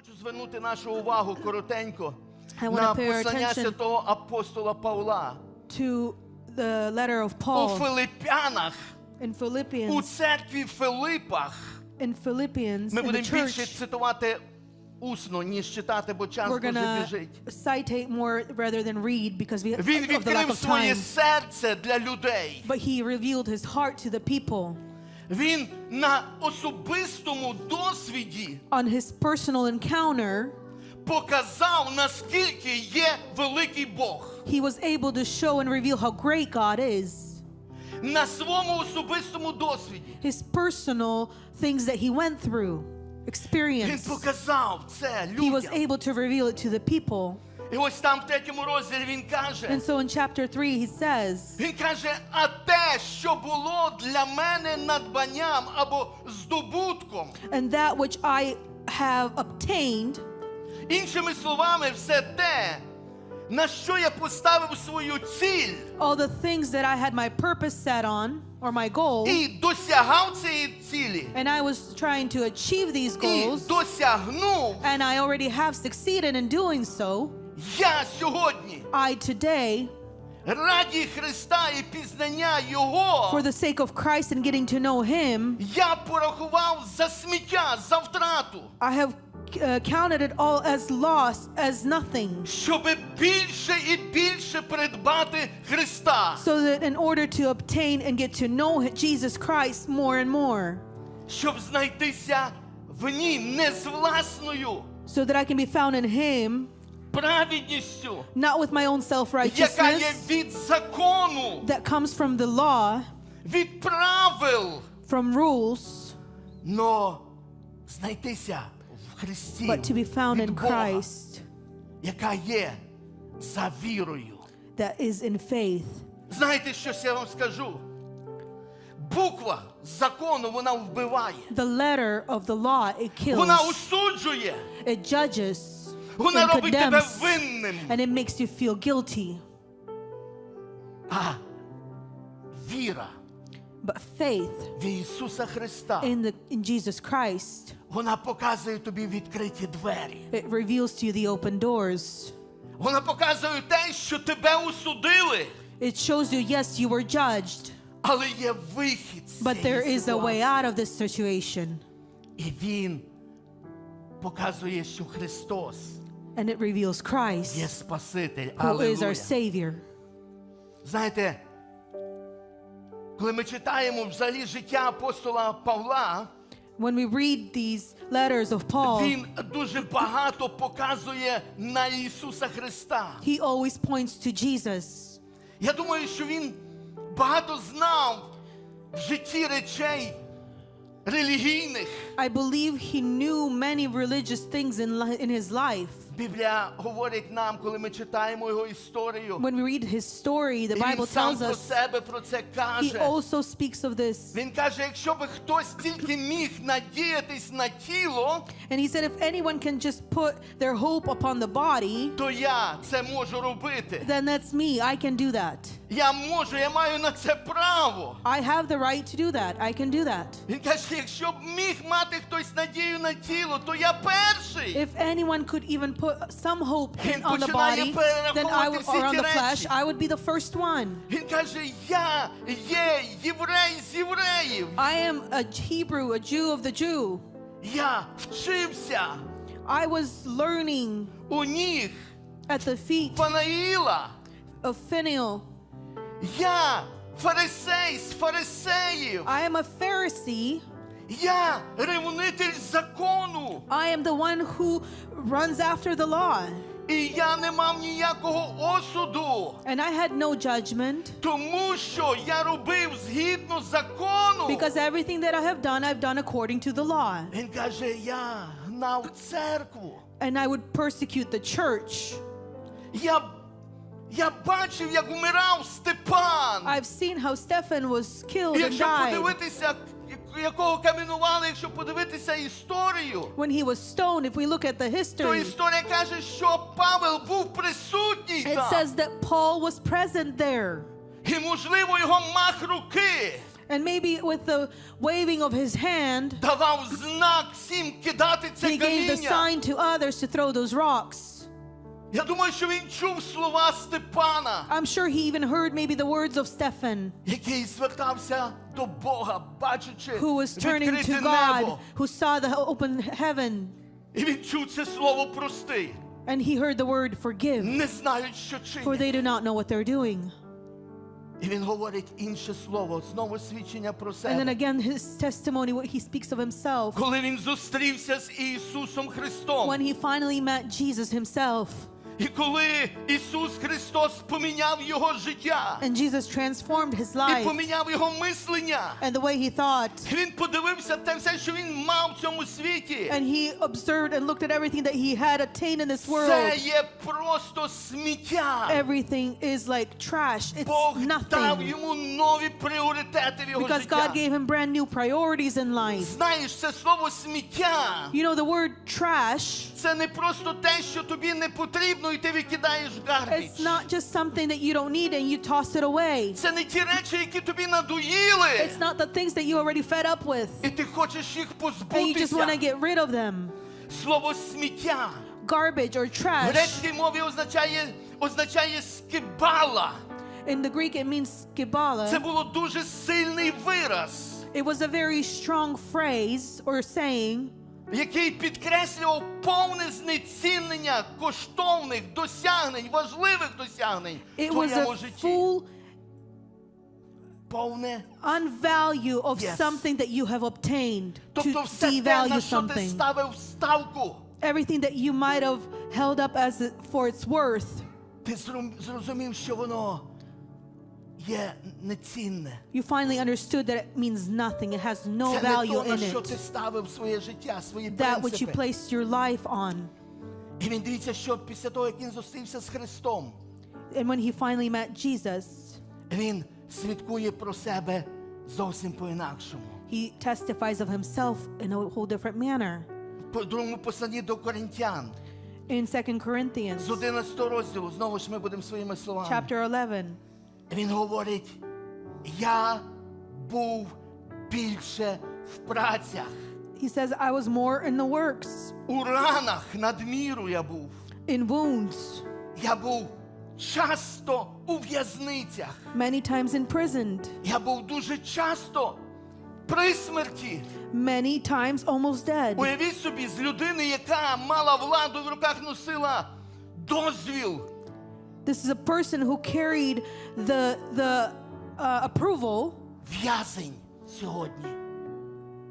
хочу звернути нашу увагу коротенько на послання святого апостола Павла to the letter of у Paul Филиппянах, in у церкві Филипах. In Philippians, Ми будемо більше цитувати усно, ніж читати, бо час we're дуже біжить. citate more rather than read because we Він відкрив своє серце для людей. But he revealed his heart to the people Він на особистому досвіді on his personal encounter. показав, наскільки є великий Бог. He was able to show and reveal how great God is. На своєму особистому досвіді. His personal things that he went through, Він experienced. показав це He was людям. able to reveal it to the people. І ось там в третьому розділі він каже. And so in chapter 3, he says, Він каже, а те, що було для мене надбанням або здобутком. And that which I have obtained, Іншими словами, все те, на що я поставив свою ціль all the things that I had my purpose set on, or my goal, і досягав цієї цілі, and I was trying to achieve these і goals, досягнув, and I already have succeeded in doing so, Я сьогодні I today, раді Христа і пізнання Його, for the sake of Christ and getting to know Him, я порахував за сміття, за втрату, I have uh, counted it all as loss, as nothing, щоб більше і більше придбати Христа, so that in order to obtain and get to know Jesus Christ more and more, щоб знайтися в нім не з власною so that I can be found in Him, праведністю, not with my own self яка є righteousness від закону, that comes from the law, від правил, from rules, но знайтися в Христі, but to be found від in Бога, Christ яка є за вірою. that is in faith. Знаєте, що я вам скажу? Буква закону вона вбиває, The letter of the law, it kills, вона осуджує, it judges, вона and робить тебе condemns, винним. and it makes you feel guilty. А віра But faith в Ісуса Христа, in, the, in Jesus Christ, вона показує тобі відкриті двері. it reveals to you the open doors. Вона показує те, що тебе осудили, It shows you, yes, you were judged, але є вихід з but there цієї is a way ситуації. out of this situation. І Він показує, що Христос And it reveals є Christ, Спаситель. who is our. Savior. Знаєте, коли ми читаємо взагалі життя апостола Павла, When we read these letters of Paul, він дуже багато показує на Ісуса Христа. he always points to Jesus. Я думаю, що він багато знав в житті речей релігійних. I believe he knew many religious things in, li- in his life. Біблія говорить нам, коли ми читаємо його історію. When we read his story, the Bible tells us себе про це he also speaks of this. Він каже, якщо би хтось тільки міг надіятись на тіло, And he said, if anyone can just put their hope upon the body, то я це можу робити. then that's me. I can do that. Я можу, я маю на це право. I have the right to do that. I can do that. Він каже, якщо б міг мати хтось надію на тіло, то я перший. If anyone could even put some hope in, Він on the починає body, then I перераховувати would, всі or on ті the flesh, речі. I would be the first one. Він каже, я є єврей з євреїв. I am a Hebrew, a Jew of the Jew. Я вчився I was learning у ніг at the feet Фанаїла. of Phinehal. Я фарисей з фарисеїв. I am a Pharisee. Я ревнитель закону. I am the one who runs after the law. І я не мав ніякого осуду, And I had no judgment тому що я робив згідно закону. because everything that I have done, I've done according to the law. Він каже, я гнав церкву. And I would persecute the church. Я, я бачив, як умирав Степан. I've seen how Stephen was killed І and якщо died подивитися, якого камінували, якщо подивитися історію, when he was stoned. If we look at the то history, історія каже, що Павел був присутній it там. says that Paul was present there. І можливо його мах руки And maybe with the waving of his hand, давав знак всім кидати це he gave the каміння. sign to others to throw those rocks. Я думаю, що він чув слова Степана, I'm sure he even heard maybe the words of Stephen, який звертався до Бога, бачачи who was turning відкрите to God, небо. who saw the open heaven, І він чув це слово прости. and he heard the word forgive, Не знають, що for чинять. they do not know what they're doing. І він говорить інше слово, знову свідчення про And then себе. again, his testimony, what he speaks of himself. Коли він зустрівся з Ісусом Христом, When he finally met Jesus himself, і коли Ісус Христос поміняв його життя and Jesus transformed his і life поміняв його мислення, and the way he thought, він подивився те все, що він мав в цьому світі. and he observed and looked at everything that he had attained in this Це world. є просто сміття. Everything is like trash. It's Бог дав nothing. йому нові пріоритети в його Because життя. God gave him brand new priorities in life. Знаєш, це слово сміття. You know, the word trash, Це не просто те, що тобі не потрібно, і ти викидаєш в гарбіч. it's not just something that you don't need and you toss it away. Це не ті речі, які тобі надоїли, It's not the things that you already fed up with і ти хочеш їх and you just want to позбутися. get rid of them. Слово сміття Garbage or в trash. грецькій мові означає, означає скибала. In the Greek, it means Це skibala. було дуже сильний вираз, It was a very strong phrase or saying який підкреслював повне знецінення коштовних досягнень, важливих досягнень в it was твоєму a житті. full Повне. unvalue of Yes. something that you have obtained to Тобто все те, devalue на що ти something. ставив ставку, Everything that you might have held up as it, for its worth, ти зрозумів, що воно є нецінне. you finally understood that it means nothing. It has no Це не value то, на in що ти it. ставив своє життя, свої That which you принципи. placed your life on. І він дивіться, що після того, як він зустрівся з Христом, And when he finally met Jesus, він свідкує про себе зовсім по-інакшому. he testifies of himself in a whole different manner. По другому посланні до Коринтян, In 2 Corinthians з 11 розділу, знову ж ми будемо своїми словами. chapter 11, Він говорить: Я був більше в працях, he says, I was more in the works, у ранах надміру я був. in wounds, Я був часто у в'язницях. many times imprisoned, Я був дуже часто при смерті. many times almost dead. Уявіть собі, з людини, яка мала владу в руках носила дозвіл. This is a person who carried the, the uh, approval В'язень сьогодні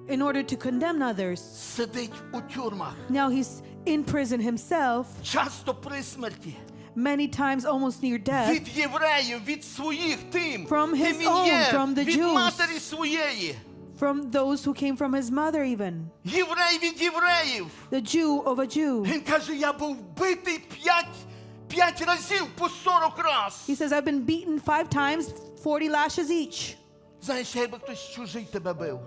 in order to condemn others. сидить у тюрмах, Now he's in prison himself, часто при смерті. many times almost near death. Від євреїв, від своїх тим, From his ким він є, own, from the від Jews. матері своєї. From those who came from his mother, even Єврей від євреїв. the Jew of a Jew. Він каже, я був битий п'ять, п'ять разів по 40 раз. He says, I've been beaten five times, 40 lashes each. Знаєш, якби хтось чужий тебе бив.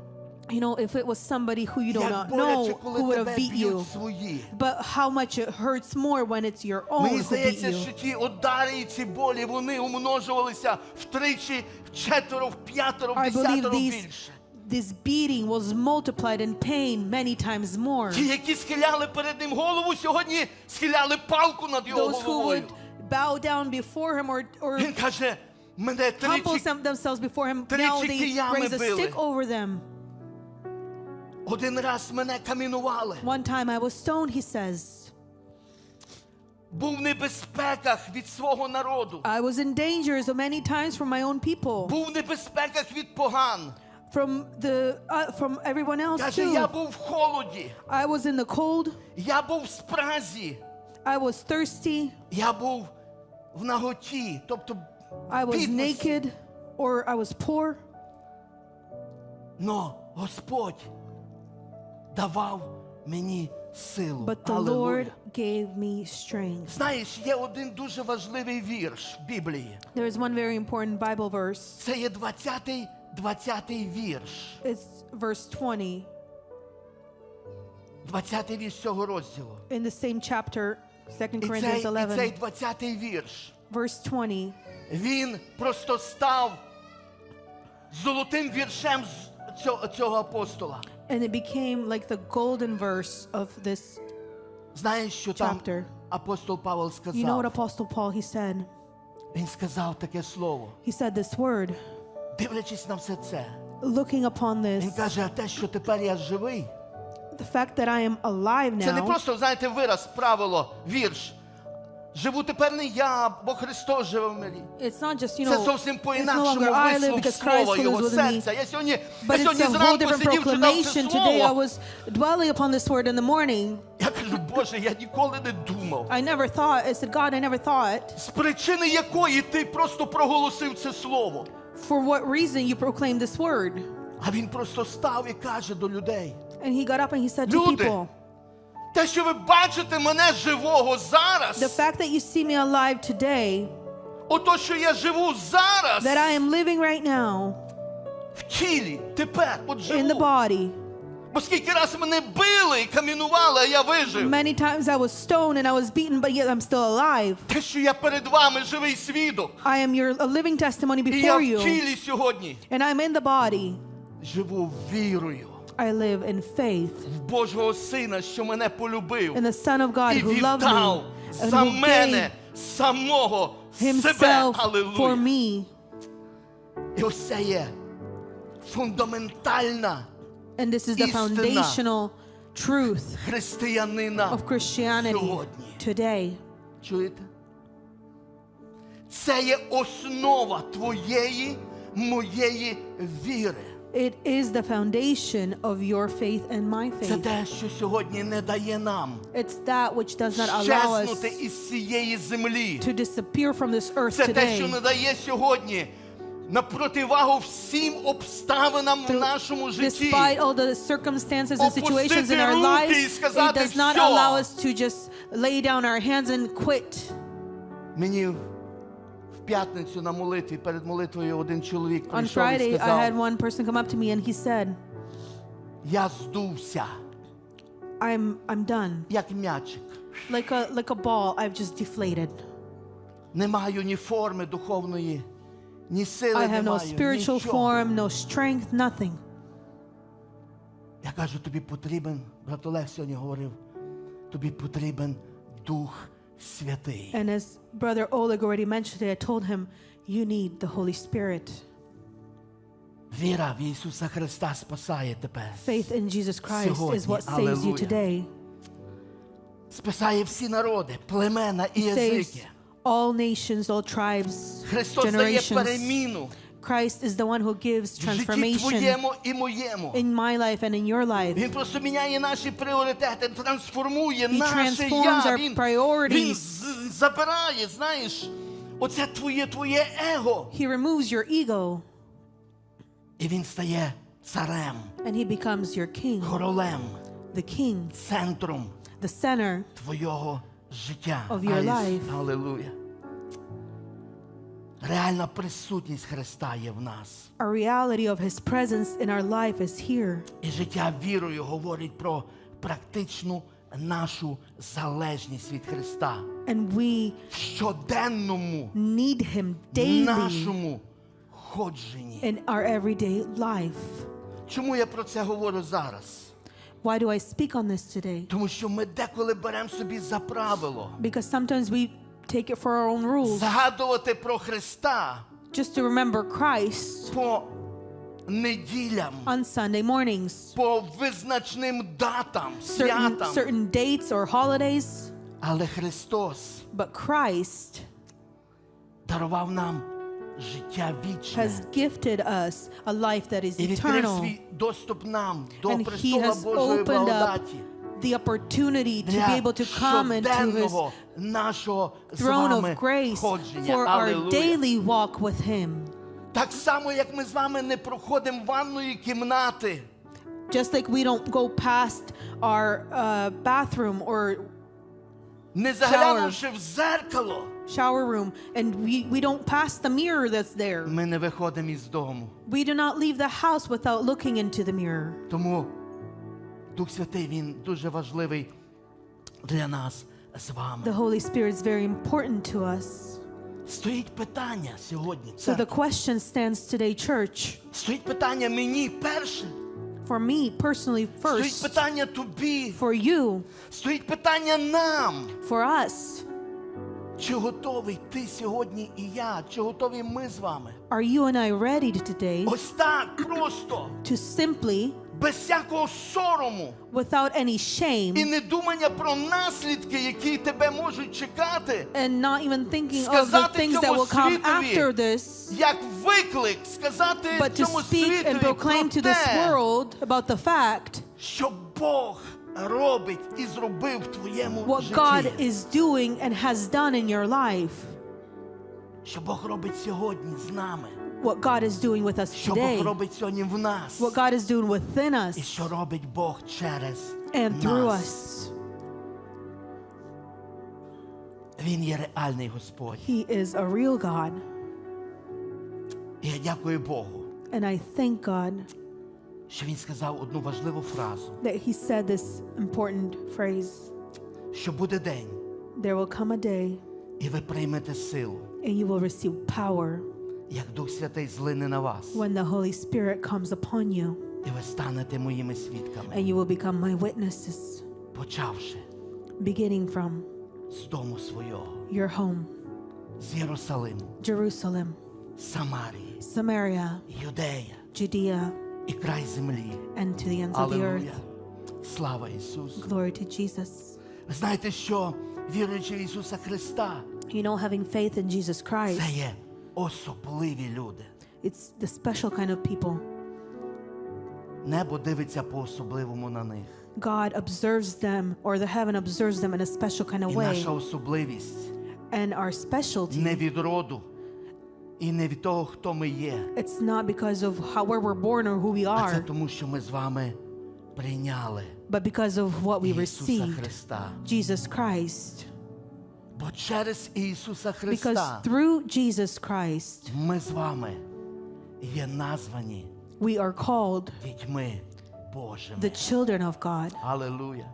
You know, if it was somebody who you do Як not боляче, know коли who would тебе beat б'ють you, свої. but how much it hurts more when it's your own Мені who beat здається, що ті удари і ці болі, вони умножувалися втричі, вчетверо, в п'ятеро, в I believe десятеро these, більше. This beating was multiplied in pain many times more. Ті, які схиляли перед ним голову, сьогодні схиляли палку над його Those who головою. would bow down before him or, or Він каже, мене humble тричі, some- themselves before him, Тричі now they киями raise a били. stick over them. один раз мене камінували. One time I was stoned, he says. Був в небезпеках від свого народу. I was in danger so many times from my own people, Був в небезпеках від поган. From the uh, from everyone else Каже, too. я був в холоді, I was in the cold, я був в спразі, I was thirsty, я був в наготі, тобто I was бідності. naked, or I was poor. Но Господь давав мені силу. But the Алілуя. Lord gave me strength. Знаєш, є один дуже важливий вірш в Біблії. There is one very important Bible verse. Це є 20-й, 20-й вірш. It's verse 20 20-й вірш цього розділу. in the same chapter, 2 І Corinthians цей, і 11, цей 20-й вірш. verse 20. Він просто став золотим віршем з- цього, цього апостола. And it became like the golden verse of this. Знаєш, що там Chapter. апостол Павел You know what сказав? Apostle Paul he said? Він сказав таке слово. He said this word, Дивлячись на все це, looking upon він this, каже, а те, що тепер я живий, the fact that I am alive це не now. просто, знаєте, вираз, правило, вірш. Живу тепер не я, бо Христос живе в мені. It's not just, you Це know, зовсім it's no по-інакшому longer I live вислов because Christ слова, lives його within me. серця. Я сьогодні, But я it's сьогодні a whole зранку different сидів, читав це proclamation. Today I слово. was dwelling upon this word in the morning. Я кажу, Боже, я ніколи не думав. I never thought, I said, God, I never thought, З причини якої ти просто проголосив це слово. For what reason you proclaim this word. А він просто став і каже до людей: And he got up and he said to Люди, people, те, що ви бачите мене живого зараз, the fact that you see me alive today, ото, що я живу зараз that I am living right now в тілі, тепер, от in the живу. body. Бо скільки раз мене били і камінували, а я вижив. Many times I was stoned and I was beaten, but yet I'm still alive. Те, що я перед вами живий свідок. I am your a living testimony І я before в you, тілі сьогодні and I'm in the body. живу вірою I live in faith в Божого Сина, що мене полюбив. in the Son of God і who loved віддав me and за who мене gave самого себе. himself for me. І ось це є фундаментальна And this is the Істина. foundational truth християнина of Christianity сьогодні. today. Чуєте? Це є основа твоєї, моєї віри. It is the foundation of your faith and my Це faith. те, що сьогодні не дає нам It's that which does not allow us щезнути із цієї землі. to disappear from this earth Це те, що today. не дає сьогодні на противагу всім обставинам в нашому житті. Despite all the circumstances and situations in our lives, it does not allow us to just lay down our hands and quit. Мені в п'ятницю на молитві перед молитвою один чоловік On прийшов і Friday, I had сказав, one person come up to me and he said, я здувся, I'm, I'm done. як м'ячик. Like a, like a ball, I've just deflated. Не маю ні форми духовної, I не have no маю, spiritual нічого. form, no strength, nothing. Я кажу, тобі потрібен, брат Олег сьогодні говорив, тобі потрібен Дух Святий. And as Brother Oleg already mentioned it, I told him, you need the Holy Spirit. Віра в Ісуса Христа спасає тебе. Faith in Jesus Christ is Сьогодні. what saves you Алілуя. today. Спасає всі народи, племена і Saves язики. All nations, all tribes, Христос дає generations. переміну Christ is the one who gives в житті transformation твоєму і моєму. in my life and in your life. Він просто міняє наші пріоритети, трансформує He наше transforms я. our Він, priorities. з- забирає, знаєш, оце твоє твоє его. He removes your ego І він стає царем, and he becomes your king, королем, the king, центром the center твого життя. Of your life. Алілуя. Реальна присутність Христа є в нас. A reality of his presence in our life is here. І життя вірою говорить про практичну нашу залежність від Христа. And we В щоденному need him daily нашому ходженні. in our everyday life. Чому я про це говорю зараз? Why do I speak on this today? Тому що ми деколи беремо собі за правило Because sometimes we take it for our own rules. згадувати про Христа Just to remember Christ по неділям, on Sunday mornings, по визначним датам, certain, святам. certain dates or holidays. Але Христос But Christ дарував нам життя вічне. has gifted us a life that is І відкрив eternal. свій доступ нам до And he престола has Божої opened up благодаті. the opportunity to be able to come into his щоденного нашого з throne вами of grace ходження. for our Алілуя. daily walk with him. Так само, як ми з вами не проходимо ванної кімнати, Just like we don't go past our uh, bathroom or не заглянувши в зеркало, shower room and we, we don't pass the mirror that's there. ми не виходимо із дому. We do not leave the house without looking into the mirror. Тому Дух Святий, він дуже важливий для нас з вами. The Holy Spirit is very important to us. Стоїть питання сьогодні. So the церква. question stands today, church. Стоїть питання мені перше. For me personally, Стоїть first, питання тобі. for you, Стоїть питання нам. for us. Чи готовий ти сьогодні і я? Чи готові ми з вами? Are you and I ready today Ось так просто, to simply, без всякого сорому without any і shame, не думання про наслідки, які тебе можуть чекати, and not even thinking of the things that will come after this, як виклик сказати but to цьому speak and proclaim to this world about the fact що Бог робить і зробив в твоєму what God житті. is doing and has done in your life, Що Бог робить сьогодні з нами. what God is doing with us Що Бог today, робить сьогодні в нас. what God is doing within І us що робить Бог через and through нас. us. Він є реальний Господь. He is a real God, І я дякую Богу, and I thank God що Він сказав одну важливу фразу, that He said this important phrase що буде день, There will come a day, і ви приймете силу, and you will receive power як Дух Святий злине на вас, when the Holy Spirit comes upon you, і ви станете моїми свідками, and you will become my witnesses, почавши beginning from з дому свого, your home, з Єрусалиму, Jerusalem, Самарії, Samaria, Юдея Judea, і край землі. and to the ends of the Аллилуйя. earth. Слава Ісусу! Glory to Jesus. Ви знаєте, що віруючи в Ісуса Христа, You know, having faith in Jesus це Christ, є особливі люди. it's the special kind of people. Небо дивиться по-особливому на них. God observes them, or the heaven observes them in a special kind of І way. наша особливість And our specialty, не від роду і не від того, хто ми є, it's not because of how where we're born or who we а це are, тому, що ми з вами прийняли but because of what we Ісуса received, Христа. Jesus Christ. Бо через Ісуса Because Христа through Jesus Christ, ми з вами є названі we are called дітьми Божими. the children of God. Аллилуйя.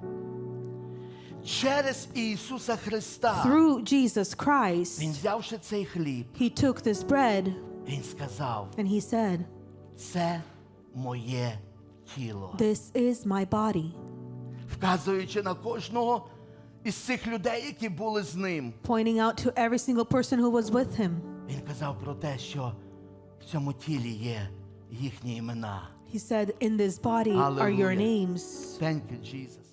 Через Ісуса Христа, Through Jesus Він Christ, взявши цей хліб, He took this bread Він сказав, and He said, це моє тіло. This is my body, Вказуючи на кожного із цих людей, які були з ним. pointing out to every single person who was with Him. Він казав про те, що в цьому тілі є їхні імена. He said, In this body are your names. Thank you, Jesus.